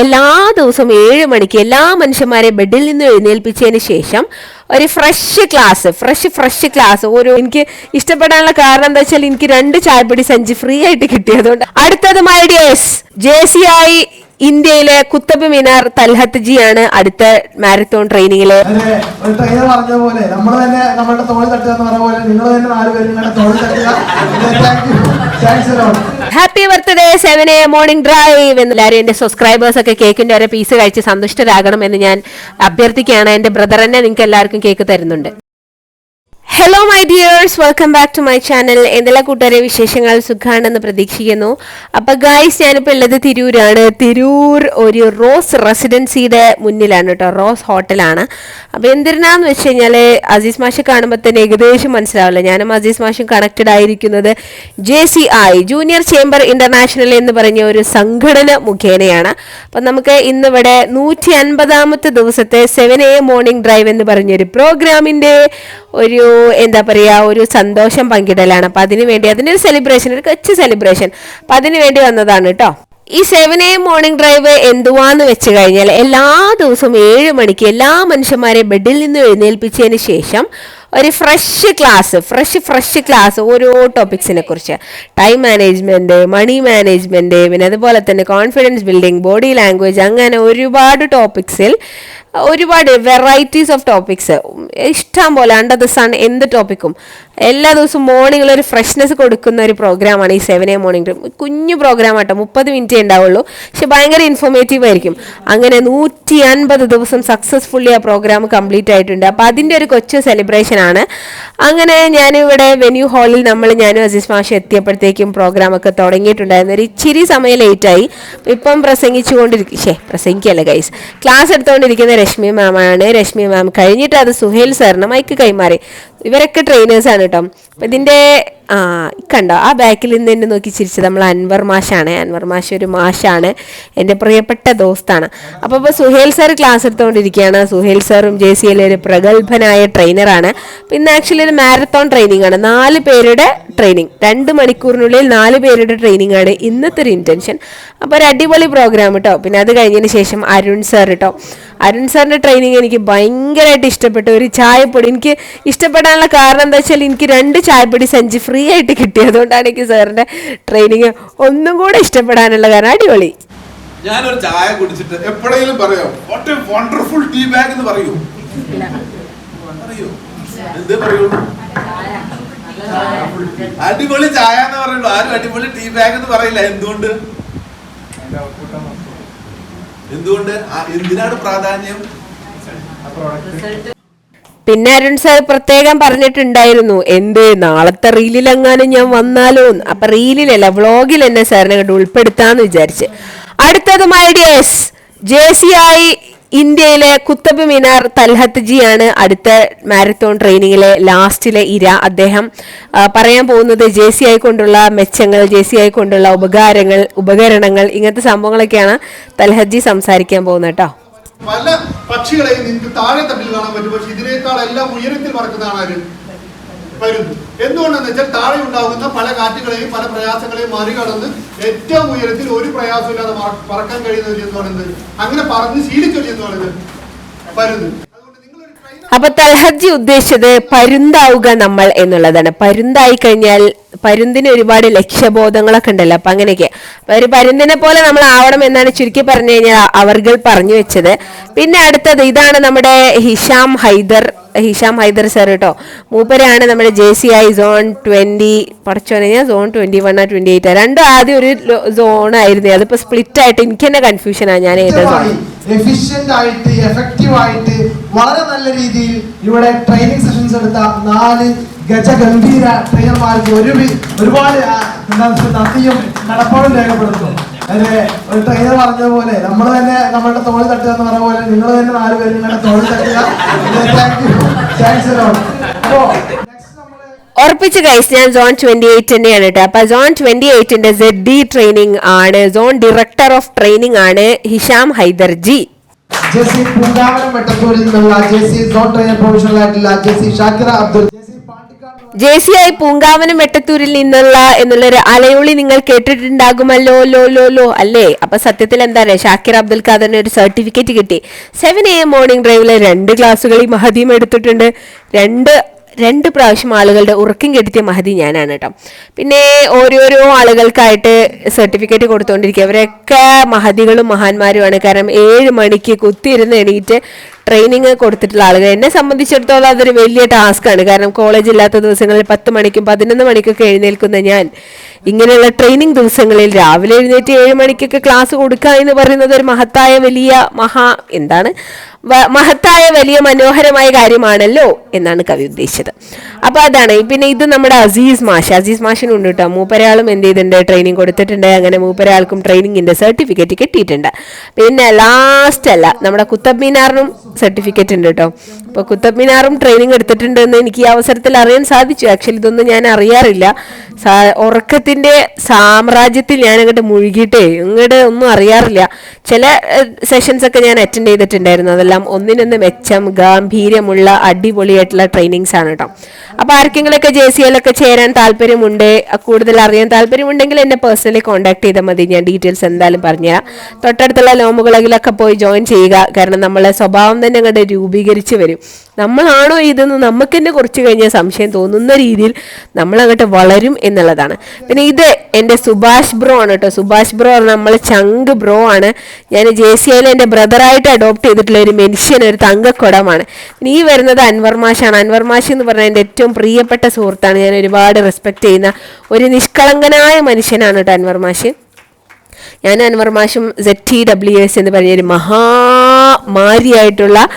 എല്ലാ ദിവസവും ഏഴ് മണിക്ക് എല്ലാ മനുഷ്യന്മാരെ ബെഡിൽ നിന്ന് എഴുന്നേൽപ്പിച്ചതിന് ശേഷം ഒരു fresh class fresh fresh class ഒരു എനിക്ക് ഇഷ്ടപ്പെടാനുള്ള കാരണം എന്താ വെച്ചാൽ എനിക്ക് രണ്ട് ചായപ്പൊടി സഞ്ചി ഫ്രീ ആയിട്ട് കിട്ടിയതുകൊണ്ട്. അടുത്തത് my dears J C I ഇന്ത്യയിലെ കുത്തബ് മിനാർ തൽഹത്ത് ആണ് അടുത്ത മാരത്തോൺ ട്രെയിനിങ്ങിൽ നമ്മൾ തന്നെ നമ്മളുടെ തോളിൽ പോലെ നിങ്ങൾ തോളിൽ തട്ടുക. Happy birthday seven A morning drive എന്ന് എല്ലാവരും എന്റെ സബ്സ്ക്രൈബേഴ്സ് ഒക്കെ കേക്കിന്റെ ഒരു പീസ് കഴിച്ച് സന്തുഷ്ടരാകണം എന്ന് ഞാൻ അഭ്യർത്ഥിക്കുകയാണ്. എന്റെ ബ്രദർ തന്നെ നിങ്ങൾക്ക് എല്ലാവർക്കും കേക്ക് തരുന്നുണ്ട്. Hello my dears welcome back to my channel എന്തെല്ലാം കൂട്ടുകാരെ വിശേഷങ്ങൾ? സുഖമാണെന്ന് പ്രതീക്ഷിക്കുന്നു. അപ്പൊ ഗായ്സ് ഞാനിപ്പോൾ ഉള്ളത് തിരൂരാണ്. തിരൂർ ഒരു റോസ് റെസിഡൻസിയുടെ മുന്നിലാണ് കേട്ടോ. റോസ് ഹോട്ടലാണ്. അപ്പൊ എന്തിനാന്ന് വെച്ച് കഴിഞ്ഞാൽ അസീസ് മാഷ് കാണുമ്പോൾ തന്നെ ഏകദേശം മനസ്സിലാവില്ല. ഞാനും അസീസ് മാഷും കണക്റ്റഡ് ആയിരിക്കുന്നത് J C I junior chamber international എന്ന് പറഞ്ഞ ഒരു സംഘടന മുഖേനയാണ്. അപ്പം നമുക്ക് ഇന്നിവിടെ നൂറ്റി അൻപതാമത്തെ ദിവസത്തെ സെവൻ എ മോർണിംഗ് ഡ്രൈവ് എന്ന് പറഞ്ഞൊരു പ്രോഗ്രാമിന്റെ ഒരു എന്താ പറയുക ഒരു സന്തോഷം പങ്കിടലാണ്. അപ്പം അതിന് വേണ്ടി അതിന്റെ ഒരു സെലിബ്രേഷൻ ഒരു കൊച്ചു സെലിബ്രേഷൻ അപ്പം അതിന് വേണ്ടി വന്നതാണ് കേട്ടോ ഈ സെവൻ എ മോർണിംഗ് ഡ്രൈവ് എന്തുവാന്ന് വെച്ച് കഴിഞ്ഞാൽ എല്ലാ ദിവസവും ഏഴ് മണിക്ക് എല്ലാ മനുഷ്യന്മാരെയും ബെഡിൽ നിന്ന് എഴുന്നേൽപ്പിച്ചതിന് ശേഷം ഒരു fresh class fresh fresh class ഓരോ ടോപ്പിക്സിനെ കുറിച്ച്. ടൈം മാനേജ്മെന്റ് മണി മാനേജ്മെന്റ് പിന്നെ അതുപോലെ തന്നെ കോൺഫിഡൻസ് ബിൽഡിംഗ് ബോഡി ലാംഗ്വേജ് അങ്ങനെ ഒരുപാട് ടോപ്പിക്സിൽ ഒരുപാട് വെറൈറ്റീസ് ഓഫ് ടോപ്പിക്സ് ഇഷ്ടം പോലെ അണ്ടർ ദ സൺ എന്ത് ടോപ്പിക്കും എല്ലാ ദിവസവും മോർണിംഗിൽ ഒരു ഫ്രഷ്നെസ് കൊടുക്കുന്ന ഒരു പ്രോഗ്രാമാണ് ഈ സെവൻ എ മോർണിംഗ് കുഞ്ഞു പ്രോഗ്രാം ആട്ടോ മുപ്പത് മിനിറ്റേ ഉണ്ടാവുള്ളൂ. പക്ഷെ ഭയങ്കര ഇൻഫോർമേറ്റീവ് ആയിരിക്കും. അങ്ങനെ നൂറ്റി അൻപത് ദിവസം സക്സസ്ഫുള്ളി ആ പ്രോഗ്രാം കംപ്ലീറ്റ് ആയിട്ടുണ്ട്. അപ്പോൾ അതിന്റെ ഒരു കൊച്ചു സെലിബ്രേഷൻ ആണ്. അങ്ങനെ ഞാനിവിടെ വെന്യൂ ഹാളിൽ നമ്മൾ ഞാനും അസീസ് മാഷ് എത്തിയപ്പോഴത്തേക്കും പ്രോഗ്രാം ഒക്കെ തുടങ്ങിയിട്ടുണ്ടായിരുന്നു. ഒരു ഇച്ചിരി സമയം ലേറ്റായി ഇപ്പം പ്രസംഗിച്ചുകൊണ്ടിരിക്കും ശേ പ്രസംഗിക്കല്ല ഗൈസ് ക്ലാസ് എടുത്തുകൊണ്ടിരിക്കുന്ന രശ്മി മാമാണ്. രശ്മി മാം കഴിഞ്ഞിട്ട് അത് സുഹേൽ സാറിന് മൈക്ക് കൈമാറി. ഇവരൊക്കെ ട്രെയിനേഴ്സാണ് കേട്ടോ അപ്പം ഇതിന്റെ ആ കണ്ടോ ആ ബാക്കിൽ നിന്ന് എന്നെ നോക്കി ചിരിച്ചത് നമ്മൾ അൻവർ മാഷാണ്. അൻവർ മാഷ് ഒരു മാഷാണ്. എന്റെ പ്രിയപ്പെട്ട ദോസ്താണ്. അപ്പോൾ ഇപ്പോൾ സുഹേൽ സാർ ക്ലാസ് എടുത്തുകൊണ്ടിരിക്കുകയാണ്. സുഹേൽ സാറും ജെ സി ഒരു പ്രഗത്ഭനായ ട്രെയിനറാണ് പിന്നെ ആക്ച്വലി ഒരു മാരത്തോൺ ട്രെയിനിങ് ആണ്. നാല് പേരുടെ ട്രെയിനിങ് രണ്ട് മണിക്കൂറിനുള്ളിൽ നാല് പേരുടെ ട്രെയിനിങ് ആണ് ഇന്നത്തെ ഒരു ഇന്റൻഷൻ അപ്പോൾ ഒരു അടിപൊളി പ്രോഗ്രാം കേട്ടോ പിന്നെ അത് കഴിഞ്ഞതിന് ശേഷം അരുൺ സാർ കേട്ടോ അരുൺ സാറിന്റെ ട്രെയിനിങ് എനിക്ക് ഭയങ്കരമായിട്ട് ഇഷ്ടപ്പെട്ടു. ഒരു ചായപ്പൊടി. എനിക്ക് ഇഷ്ടപ്പെടാനുള്ള കാരണം എന്താ വെച്ചാൽ എനിക്ക് രണ്ട് ചായപ്പൊടി സഞ്ചി ഫ്രീ ആയിട്ട് കിട്ടിയതുകൊണ്ടാണ് എനിക്ക് സാറിന്റെ ട്രെയിനിങ് ഒന്നും കൂടെ ഇഷ്ടപ്പെടാനുള്ള കാരണം. അടിപൊളി. ഞാനൊരു ചായ കുടിച്ചിട്ട് എപ്പോഴെങ്കിലും പറയോ what a wonderful tea bag എന്ന് പറയൂ. പറയൂ? എന്തേ പറയുള്ളൂ അടിപൊളി ചായ എന്ന് പറയുള്ളൂ. ആരും അടിപൊളി ടീ ബാഗ് എന്ന് പറയില്ല. എന്തുകൊണ്ട്? എന്തുകൊണ്ട്? എന്തിനാണ് പ്രാധാന്യം? പിന്നെ അരുൺ സാർ പ്രത്യേകം പറഞ്ഞിട്ടുണ്ടായിരുന്നു എന്ത് നാളത്തെ റീലിലെങ്ങാനും ഞാൻ വന്നാലോ. അപ്പൊ റീലിലല്ല വ്ളോഗിൽ എന്നെ സാറിനെ കണ്ട് ഉൾപ്പെടുത്താന്ന് വിചാരിച്ച്. അടുത്തത് മൈഡിയേഴ്സ് ജെ സി ഐ ഇന്ത്യയിലെ കുത്തബ് മിനാർ തൽഹത്ത് ജിയാണ് അടുത്ത മാരത്തോൺ ട്രെയിനിങ്ങിലെ ലാസ്റ്റിലെ ഇര. അദ്ദേഹം പറയാൻ പോകുന്നത് ജെ സി ഐ കൊണ്ടുള്ള മെച്ചങ്ങൾ ജെ സി ഐ കൊണ്ടുള്ള ഉപകാരങ്ങൾ ഉപകരണങ്ങൾ ഇങ്ങനത്തെ സംഭവങ്ങളൊക്കെയാണ് തൽഹത്ത് ജി സംസാരിക്കാൻ പോകുന്നത് കേട്ടോ. പല പക്ഷികളെയും നിങ്ങൾക്ക് താഴെ തട്ടിൽ കാണാൻ പറ്റും. പക്ഷെ ഇതിനേക്കാൾ എല്ലാം ഉയരത്തിൽ പറക്കുന്നതാണ് പരുന്ത് എന്തുകൊണ്ടെന്ന് വെച്ചാൽ താഴെ ഉണ്ടാകുന്ന പല കാറ്റുകളെയും പല പ്രയാസങ്ങളെയും മറികടന്ന് ഏറ്റവും ഉയരത്തിൽ ഒരു പ്രയാസമില്ലാതെ പറ- പറക്കാൻ കഴിയുന്ന എന്ന് പറയുന്നത് അങ്ങനെ പറഞ്ഞ് ശീലിച്ചൊരു എന്ന് പറയുന്നത് trainer അപ്പൊ തൽഹജി ഉദ്ദേശിച്ചത് പരുന്താവുക നമ്മൾ എന്നുള്ളതാണ്. പരുന്തായി കഴിഞ്ഞാൽ പരുന്തിന് ഒരുപാട് ലക്ഷ്യബോധങ്ങളൊക്കെ ഉണ്ടല്ലോ. അപ്പൊ അങ്ങനെയൊക്കെ. അപ്പൊ ഒരു പരുന്തിനെ പോലെ നമ്മൾ ആവണം എന്നാണ് ചുരുക്കി പറഞ്ഞു കഴിഞ്ഞാൽ അവർകൾ പറഞ്ഞു വെച്ചത്. പിന്നെ അടുത്തത് ഇതാണ് നമ്മുടെ ഹിഷാം ഹൈദർ. ഹിഷാം ഹൈദർ സാർ കേട്ടോ മൂപ്പരാണ് നമ്മുടെ J C I zone twenty പഠിച്ചു കഴിഞ്ഞാൽ സോൺ ട്വന്റി വൺ ആ ട്വന്റി എയ്റ്റ് രണ്ടും ആദ്യം ഒരു സോൺ ആയിരുന്നു. അതിപ്പോ സ്പ്ലിറ്റ് ആയിട്ട് എനിക്ക് തന്നെ കൺഫ്യൂഷനാണ് ഞാൻ ഏതാ സോൺ എഫിഷ്യന്റ് ആയിട്ട് എഫക്റ്റീവ് ആയിട്ട് വളരെ നല്ല രീതിയിൽ ഇവിടെ ട്രെയിനിങ് സെഷൻസ് എടുത്ത നാല് ഗജഗംഭീര ട്രെയിനർമാർക്ക് ഒരു ഒരുപാട് നന്ദിയും നടപ്പാടും രേഖപ്പെടുത്തുന്നു. അതെ ഒരു ട്രെയിനർ പറഞ്ഞ പോലെ നമ്മൾ തന്നെ നമ്മളുടെ തോളിൽ തട്ടുക എന്ന് പറഞ്ഞ പോലെ നിങ്ങൾ തന്നെ നാല് പേര് നിങ്ങളുടെ തോളിൽ തട്ടുക. താങ്ക് യു താങ്ക്സ് അപ്പോ ഉറപ്പിച്ച് കഴിച്ച് ഞാൻ സോൺ ട്വന്റി എയ്റ്റ് തന്നെയാണ് കേട്ടോ. അപ്പൊ സോൺ ട്വന്റി എയ്റ്റിന്റെ സെഡ് ഡി ട്രെയിനിങ് ആണ്. സോൺ ഡയറക്ടർ ഓഫ് ട്രെയിനിങ് ആണ് ഹിഷാം ഹൈദർജി. ജെസി പൂങ്കാവനം വെട്ടത്തൂരിൽ നിന്നുള്ള ജെസി സോൺ ട്രെയിനർ പ്രൊഫഷണൽ ആയിട്ടുള്ള JC Shakira Abdul JC Pandikkad J C I Poonkavanam വെട്ടത്തൂരിൽ നിന്നുള്ള എന്നുള്ളൊരു അലയൊളി നിങ്ങൾ കേട്ടിട്ടുണ്ടാകുമല്ലോ ലോ ലോ ലോ അല്ലേ? അപ്പൊ സത്യത്തിൽ എന്താ പറയുക ഷാക്കിർ അബ്ദുൽ ഖാദറിന് ഒരു സർട്ടിഫിക്കറ്റ് കിട്ടി. സെവൻ എ എം മോർണിംഗ് ഡ്രൈവിലെ രണ്ട് ക്ലാസ്സുകൾ ഈ മഹദീം എടുത്തിട്ടുണ്ട്. രണ്ട് രണ്ട് പ്രാവശ്യം ആളുകളുടെ ഉറക്കം കെടുത്തിയ മഹതി ഞാനാണ് കേട്ടോ. പിന്നെ ഓരോരോ ആളുകൾക്കായിട്ട് സർട്ടിഫിക്കറ്റ് കൊടുത്തുകൊണ്ടിരിക്കുക അവരൊക്കെ മഹതികളും മഹാന്മാരുമാണ്. കാരണം ഏഴ് മണിക്ക് കുത്തിയിരുന്ന് എണീറ്റ് ട്രെയിനിങ് കൊടുത്തിട്ടുള്ള ആളുകൾ എന്നെ സംബന്ധിച്ചിടത്തോളം അതൊരു വലിയ ടാസ്ക്കാണ് കാരണം കോളേജ് ഇല്ലാത്ത ദിവസങ്ങളിൽ പത്ത് മണിക്കും പതിനൊന്ന് മണിക്കൊക്കെ എഴുന്നേൽക്കുന്ന ഞാൻ ഇങ്ങനെയുള്ള ട്രെയിനിങ് ദിവസങ്ങളിൽ രാവിലെ എഴുന്നേറ്റ് ഏഴ് മണിക്കൊക്കെ ക്ലാസ് കൊടുക്കുക എന്ന് പറയുന്നത് ഒരു മഹത്തായ വലിയ മഹാ എന്താണ്? മഹത്തായ വലിയ മനോഹരമായ കാര്യമാണല്ലോ എന്നാണ് കവി ഉദ്ദേശിച്ചത്. അപ്പൊ അതാണ്. പിന്നെ ഇത് നമ്മുടെ അസീസ് മാഷ്. അസീസ് മാഷിനുണ്ട് കേട്ടോ മൂപ്പരാളും എന്ത് ചെയ്തിട്ടുണ്ട്? ട്രെയിനിങ് കൊടുത്തിട്ടുണ്ട്. അങ്ങനെ മൂപ്പരാൾക്കും ട്രെയിനിങ്ങിന്റെ സർട്ടിഫിക്കറ്റ് കിട്ടിയിട്ടുണ്ട്. പിന്നെ ലാസ്റ്റ് അല്ല നമ്മുടെ കുത്തബ് മീനാറിനും സർട്ടിഫിക്കറ്റ് ഉണ്ട് കേട്ടോ അപ്പൊ കുത്തബ് മിനാറും ട്രെയിനിങ് എടുത്തിട്ടുണ്ട് എന്ന് എനിക്ക് ഈ അവസരത്തിൽ അറിയാൻ സാധിച്ചു. ആക്ച്വലി ഇതൊന്നും ഞാൻ അറിയാറില്ല. ഉറക്കത്തിന്റെ സാമ്രാജ്യത്തിൽ ഞാൻ അങ്ങോട്ട് മുഴുകിയിട്ടേ ഇങ്ങോട്ട് ഒന്നും അറിയാറില്ല. ചില സെഷൻസ് ഒക്കെ ഞാൻ അറ്റൻഡ് ചെയ്തിട്ടുണ്ടായിരുന്നു. അതെല്ലാം ഒന്നിനൊന്ന് മെച്ചം ഗാംഭീര്യമുള്ള അടിപൊളിയായിട്ടുള്ള ട്രെയിനിങ്സ് ആണ് കേട്ടോ അപ്പൊ ആർക്കെങ്കിലൊക്കെ ജെ സി എല്ലൊക്കെ ചേരാൻ താല്പര്യമുണ്ട് കൂടുതൽ അറിയാൻ താല്പര്യമുണ്ടെങ്കിൽ എന്നെ പേഴ്സണലി കോൺടാക്ട് ചെയ്താൽ മതി. ഞാൻ ഡീറ്റെയിൽസ് എന്തായാലും പറഞ്ഞുതരാം. തൊട്ടടുത്തുള്ള ലോമുകളകിലൊക്കെ പോയി ജോയിൻ ചെയ്യുക. കാരണം നമ്മളെ സ്വഭാവം തന്നെ അങ്ങോട്ട് രൂപീകരിച്ച് വരും. നമ്മളാണോ ഇതെന്ന് നമുക്ക് തന്നെ കുറച്ച് കഴിഞ്ഞാൽ സംശയം തോന്നുന്ന രീതിയിൽ നമ്മളങ്ങോട്ട് വളരും എന്നുള്ളതാണ്. പിന്നെ ഇത് എന്റെ സുഭാഷ് ബ്രോ ആണ് കേട്ടോ. സുഭാഷ് ബ്രോ നമ്മൾ ചങ്ക് ബ്രോ ആണ്. ഞാൻ ജെ സി ഐയിൽ എന്റെ ബ്രദറായിട്ട് അഡോപ്റ്റ് ചെയ്തിട്ടുള്ള ഒരു മനുഷ്യൻ ഒരു തങ്കക്കുടമാണ്. പിന്നെ ഈ വരുന്നത് അൻവർ മാഷാണ്. അൻവർ മാഷ് എന്ന് പറഞ്ഞാൽ എന്റെ ഏറ്റവും പ്രിയപ്പെട്ട സുഹൃത്താണ്. ഞാൻ ഒരുപാട് റെസ്പെക്ട് ചെയ്യുന്ന ഒരു നിഷ്കളങ്കനായ മനുഷ്യനാണ് കേട്ടോ അൻവർ മാഷ്. ഞാൻ അൻവർ മാഷും സെറ്റ് ടി ഡബ്ല്യു എസ് എന്ന് പറഞ്ഞൊരു മഹാമാരിയായിട്ടുള്ള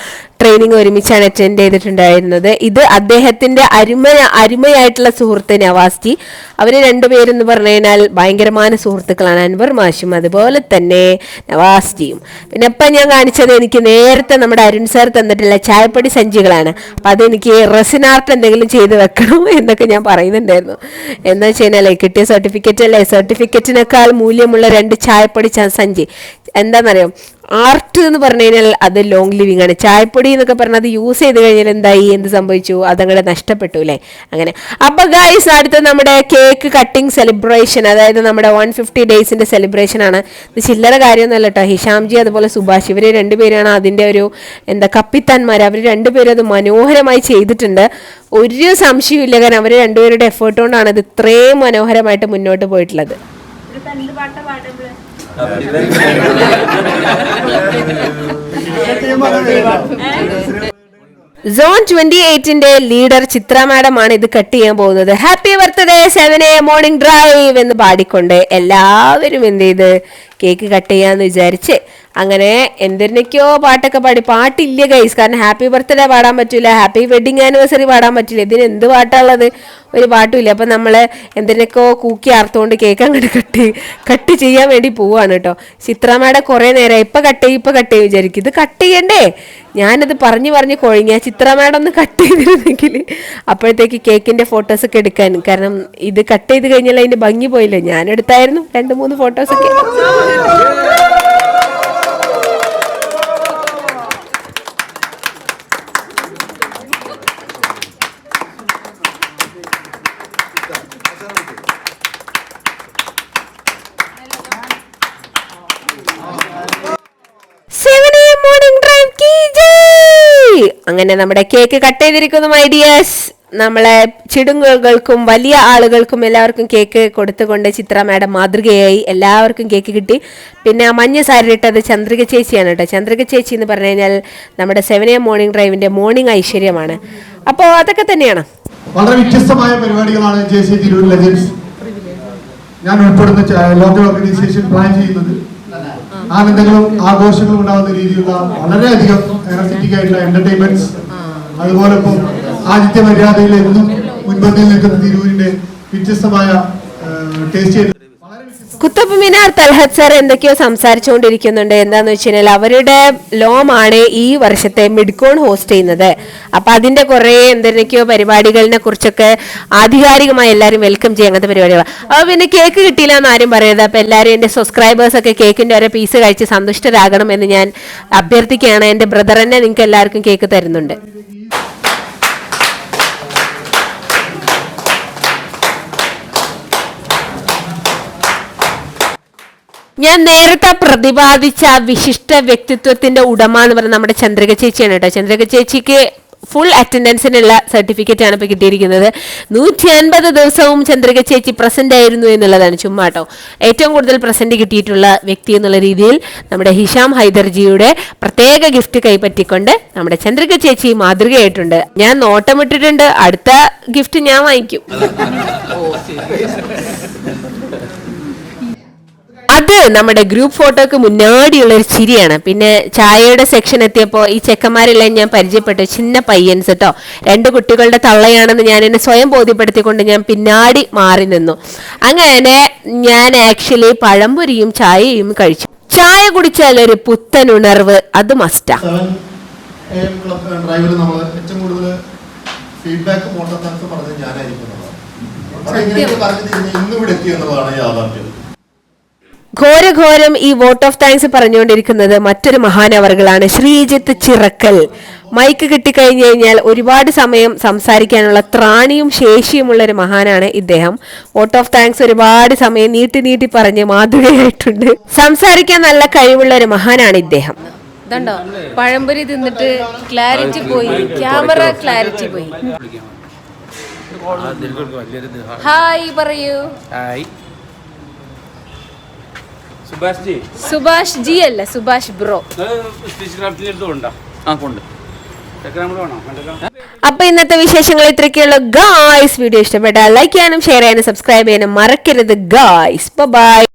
ട്രെയിനിങ് ഒരുമിച്ചാണ് അറ്റൻഡ് ചെയ്തിട്ടുണ്ടായിരുന്നത്. ഇത് അദ്ദേഹത്തിന്റെ അരുമ അരുമയായിട്ടുള്ള സുഹൃത്ത് നവാസ്റ്റി. അവർ രണ്ടുപേരെന്ന് പറഞ്ഞു കഴിഞ്ഞാൽ ഭയങ്കരമായ സുഹൃത്തുക്കളാണ്. അൻവർ മാഷും അതുപോലെ തന്നെ നവാസ്റ്റിയും. പിന്നെ ഇപ്പം ഞാൻ കാണിച്ചത് എനിക്ക് നേരത്തെ നമ്മുടെ അരുൺ സാർ തന്നിട്ടുള്ള ചായപ്പൊടി സഞ്ചികളാണ്. അപ്പം അതെനിക്ക് റെസിനാർട്ട് എന്തെങ്കിലും ചെയ്ത് വെക്കണം എന്നൊക്കെ ഞാൻ പറയുന്നുണ്ടായിരുന്നു. എന്താ വെച്ച് കഴിഞ്ഞാൽ കിട്ടിയ സർട്ടിഫിക്കറ്റ് അല്ലേ? സർട്ടിഫിക്കറ്റിനേക്കാൾ മൂല്യമുള്ള രണ്ട് ചായപ്പൊടി സഞ്ചി. എന്താണെന്നറിയോ ആർട്ട് എന്ന് പറഞ്ഞു കഴിഞ്ഞാൽ അത് ലോങ് ലിവിങ് ആണ്. ചായപ്പൊടി എന്നൊക്കെ പറഞ്ഞാൽ അത് യൂസ് ചെയ്ത് കഴിഞ്ഞാൽ എന്തായി? എന്ത് സംഭവിച്ചു? അതങ്ങടെ നഷ്ടപ്പെട്ടു അല്ലേ? അങ്ങനെ. അപ്പൊ ഗൈസ് അടുത്ത നമ്മുടെ കേക്ക് കട്ടിംഗ് സെലിബ്രേഷൻ അതായത് നമ്മുടെ വൺ ഫിഫ്റ്റി ഡേയ്സിന്റെ സെലിബ്രേഷൻ ആണ്. ഇത് ചില്ലറ കാര്യമൊന്നുമല്ല കേട്ടോ ഹിഷാംജി അതുപോലെ സുഭാഷ് ഇവർ രണ്ടുപേരാണ് അതിന്റെ ഒരു എന്താ കപ്പിത്താന്മാർ അവർ രണ്ടുപേരും അത് മനോഹരമായി ചെയ്തിട്ടുണ്ട്. ഒരു സംശയമില്ല കാരണം അവർ രണ്ടുപേരുടെ എഫേർട്ട് കൊണ്ടാണ് ഇത് ഇത്രയും മനോഹരമായിട്ട് മുന്നോട്ട് പോയിട്ടുള്ളത്. സോൺ ട്വന്റി എയ്റ്റിന്റെ ലീഡർ ചിത്ര മാഡം ആണ് ഇത് കട്ട് ചെയ്യാൻ പോകുന്നത്. Happy birthday seven A morning drive എന്ന് പാടിക്കൊണ്ട് എല്ലാവരും എന്ത് ചെയ്ത് കേക്ക് കട്ട് ചെയ്യാന്ന് വിചാരിച്ച് അങ്ങനെ എന്തിനൊക്കെയോ പാട്ടൊക്കെ പാടി. പാട്ടില്ല ഗൈസ് കാരണം ഹാപ്പി ബർത്ത്ഡേ പാടാൻ പറ്റില്ല ഹാപ്പി വെഡിങ് ആനിവേഴ്സറി പാടാൻ പറ്റില്ല ഇതിന് എന്ത് പാട്ടാണുള്ളത് ഒരു പാട്ടുമില്ല. അപ്പം നമ്മൾ എന്തിനൊക്കെയോ കൂക്കി ആർത്തുകൊണ്ട് കേക്ക് അങ്ങോട്ട് കട്ട് കട്ട് ചെയ്യാൻ വേണ്ടി പോവാണ് കേട്ടോ ചിത്രമ്മയുടെ കുറേ നേരം ഇപ്പം കട്ട് ചെയ്യും ഇപ്പം കട്ട് ചെയ്യും വിചാരിക്കും. ഇത് കട്ട് ചെയ്യണ്ടേ? ഞാനത് പറഞ്ഞു പറഞ്ഞ് കൊഴിഞ്ഞ ചിത്രമ്മയുടെ ഒന്ന് കട്ട് ചെയ്തിരുന്നെങ്കിൽ അപ്പോഴത്തേക്ക് കേക്കിന്റെ ഫോട്ടോസൊക്കെ എടുക്കാൻ. കാരണം ഇത് കട്ട് ചെയ്ത് കഴിഞ്ഞാൽ അതിന്റെ ഭംഗി പോയില്ലേ? ഞാനെടുത്തായിരുന്നു രണ്ട് മൂന്ന് ഫോട്ടോസ് അങ്ങനെ നമ്മുടെ കേക്ക് കട്ട് ചെയ്തിരിക്കുന്നു മൈ ഡിയേഴ്സ് നമ്മളെ ചിടുങ്ങുകൾക്കും വലിയ ആളുകൾക്കും എല്ലാവർക്കും കേക്ക് കൊടുത്തുകൊണ്ട് ചിത്ര മാഡം മാതൃകയായി എല്ലാവർക്കും കേക്ക് കിട്ടി. പിന്നെ ആ മഞ്ഞ സാരി ഇട്ടത് ചന്ദ്രിക ചേച്ചിയാണ് കേട്ടോ. ചന്ദ്രിക ചേച്ചി എന്ന് പറഞ്ഞു കഴിഞ്ഞാൽ നമ്മുടെ സെവൻ എ മോർണിംഗ് ഡ്രൈവിന്റെ മോർണിംഗ് ഐശ്വര്യമാണ്. അപ്പോൾ അതൊക്കെ തന്നെയാണ്. വളരെ വ്യത്യസ്തമായ പരിപാടികളാണ് ജെ ഞാൻ ഉൾപ്പെടുന്ന ലോക ഓർഗനൈസേഷൻ പ്ലാൻ ചെയ്യുന്നത്. ആനന്ദങ്ങളും ആഘോഷങ്ങളും ഉണ്ടാകുന്ന രീതിയിലുള്ള വളരെയധികം എനർജറ്റിക് ആയിട്ടുള്ള എന്റർടൈൻമെന്റ്സ് അതുപോലെ ഇപ്പം ആദിത്യ മര്യാദയിൽ എന്നും മുൻപന്തിയിൽ നിൽക്കുന്ന തിരൂരിന്റെ വ്യത്യസ്തമായ ടേസ്റ്റ് ചെയ്ത് വളരെ വ്യത്യസ്ത കുത്തബ് മിനാർ തൽഹത്ത് സാർ എന്തൊക്കെയോ സംസാരിച്ചുകൊണ്ടിരിക്കുന്നുണ്ട്. എന്താന്ന് വെച്ച് കഴിഞ്ഞാൽ അവരുടെ ലോമാണ് ഈ വർഷത്തെ മിഡ്കോൺ ഹോസ്റ്റ് ചെയ്യുന്നത്. അപ്പൊ അതിന്റെ കുറെ എന്തൊക്കെയോ പരിപാടികളിനെ കുറിച്ചൊക്കെ ആധികാരികമായി എല്ലാവരും വെൽക്കം ചെയ്യും അങ്ങനത്തെ പരിപാടികൾ അപ്പൊ പിന്നെ കേക്ക് കിട്ടിയില്ല എന്ന് ആരും പറയരുത്. അപ്പൊ എല്ലാവരും എന്റെ സബ്സ്ക്രൈബേഴ്സ് ഒക്കെ കേക്കിന്റെ ഓരോ പീസ് കഴിച്ച് സന്തുഷ്ടരാകണം എന്ന് ഞാൻ അഭ്യർത്ഥിക്കുകയാണ്. എന്റെ ബ്രദർ തന്നെ നിങ്ങൾക്ക് എല്ലാവർക്കും കേക്ക് തരുന്നുണ്ട്. ഞാൻ നേരത്തെ പ്രതിപാദിച്ച വിശിഷ്ട വ്യക്തിത്വത്തിന്റെ ഉടമ എന്ന് പറയുന്നത് നമ്മുടെ ചന്ദ്രിക ചേച്ചിയാണ് കേട്ടോ. ചന്ദ്രിക ചേച്ചിക്ക് ഫുൾ അറ്റൻഡൻസിനുള്ള സർട്ടിഫിക്കറ്റ് ആണ് ഇപ്പൊ കിട്ടിയിരിക്കുന്നത്. നൂറ്റി അൻപത് ദിവസവും ചന്ദ്രിക ചേച്ചി പ്രസന്റ് ആയിരുന്നു എന്നുള്ളതാണ് ചുമ്മാ ഏറ്റവും കൂടുതൽ പ്രസന്റ് കിട്ടിയിട്ടുള്ള വ്യക്തി എന്നുള്ള രീതിയിൽ നമ്മുടെ ഹിഷാം ഹൈദർജിയുടെ പ്രത്യേക ഗിഫ്റ്റ് കൈപ്പറ്റിക്കൊണ്ട് നമ്മുടെ ചന്ദ്രിക ചേച്ചി മാതൃകയായിട്ടുണ്ട്. ഞാൻ നോട്ടമിട്ടിട്ടുണ്ട് അടുത്ത ഗിഫ്റ്റ് ഞാൻ വാങ്ങിക്കും. അത് നമ്മുടെ ഗ്രൂപ്പ് ഫോട്ടോക്ക് മുന്നാടിയുള്ള ഒരു ചിരിയാണ്. പിന്നെ ചായയുടെ സെക്ഷൻ എത്തിയപ്പോൾ ഈ ചെക്കന്മാരെല്ലാം ഞാൻ പരിചയപ്പെട്ടു. ചിന്ന പയ്യൻസ് കേട്ടോ രണ്ട് കുട്ടികളുടെ തള്ളയാണെന്ന് ഞാൻ എന്നെ സ്വയം ബോധ്യപ്പെടുത്തിക്കൊണ്ട് ഞാൻ പിന്നാടി മാറി നിന്നു. അങ്ങനെ ഞാൻ ആക്ച്വലി പഴംപൊരിയും ചായയും കഴിച്ചു. ചായ കുടിച്ചാൽ ഒരു പുത്തൻ ഉണർവ് അത് മസ്റ്റാ ഫീഡ്ബാക്ക് മോട്ടോർ പറഞ്ഞത് ഞാനായിരിക്കും എന്നുള്ളതാണ് പറഞ്ഞു തിരിഞ്ഞ് ഇന്ന് ഇവിടെ എത്തി എന്നുള്ളതാണ് യാഥാർത്ഥ്യം. ഘോരഘോരം ഈ വോട്ട് ഓഫ് താങ്ക്സ് പറഞ്ഞുകൊണ്ടിരിക്കുന്നത് മറ്റൊരു മഹാനവറുകളാണ്. ശ്രീജിത്ത് ചിറക്കൽ. മൈക്ക് കിട്ടിക്കഴിഞ്ഞു കഴിഞ്ഞാൽ ഒരുപാട് സമയം സംസാരിക്കാനുള്ള ത്രാണിയും ശേഷിയുമുള്ള ഒരു മഹാനാണ് ഇദ്ദേഹം. വോട്ട് ഓഫ് താങ്ക്സ് ഒരുപാട് സമയം നീട്ടി നീട്ടി പറഞ്ഞ് മാതൃകയായിട്ടുണ്ട്. സംസാരിക്കാൻ നല്ല കഴിവുള്ള ഒരു മഹാനാണ് ഇദ്ദേഹം. ഇതുണ്ടോ? പഴംപൊരി തിന്നിട്ട് ക്ലാരിറ്റി പോയി. ക്യാമറ ക്ലാരിറ്റി പോയി. ഹായ് പറയൂ. Hi Subhash ji? Subhash ji അല്ല സുഭാഷ് ബ്രോ. അപ്പൊ ഇന്നത്തെ വിശേഷങ്ങൾ ഇത്രയൊക്കെയുള്ള. ഗായ്സ് വീഡിയോ ഇഷ്ടപ്പെട്ടാൽ ലൈക്ക് ചെയ്യാനും ഷെയർ ചെയ്യാനും സബ്സ്ക്രൈബ് ചെയ്യാനും മറക്കരുത്. Guys bye